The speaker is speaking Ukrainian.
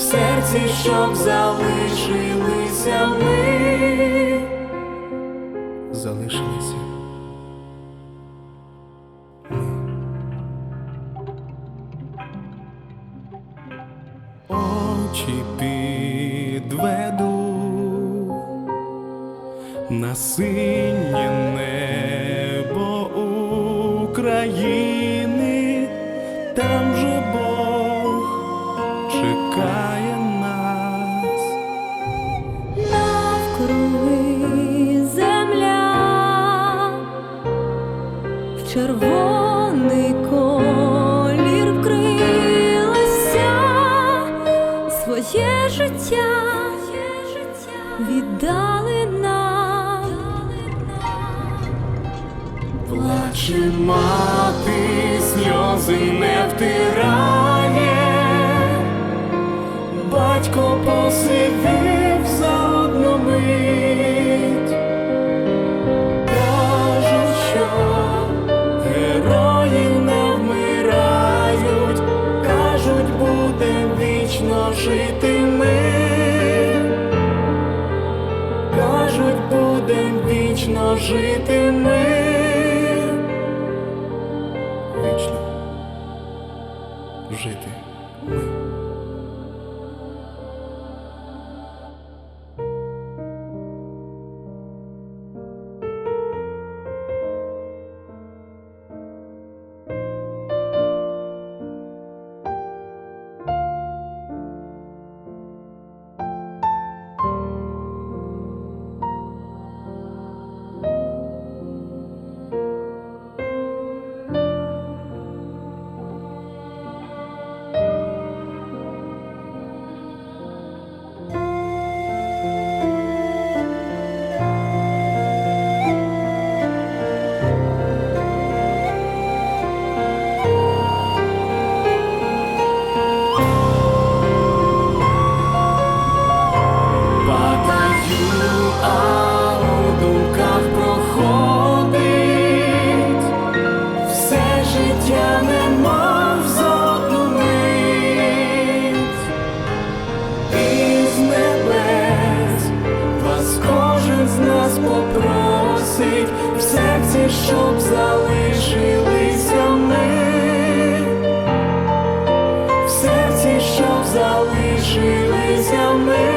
серці, щоб залишилися ми. Залишилися. Очі підведу на синє небо України, чекає нас. Навкруги земля в червоний колір вкрилася, своє життя віддали нам. Плаче мати, сльози не втирає, батько посивів за одну мить, кажуть, що герої не вмирають, кажуть, будем вічно жити ми. Кажуть, будем вічно жити ми. Вічно жити ми. просить в серці, щоб залишилися ми, в серці, щоб залишилися ми.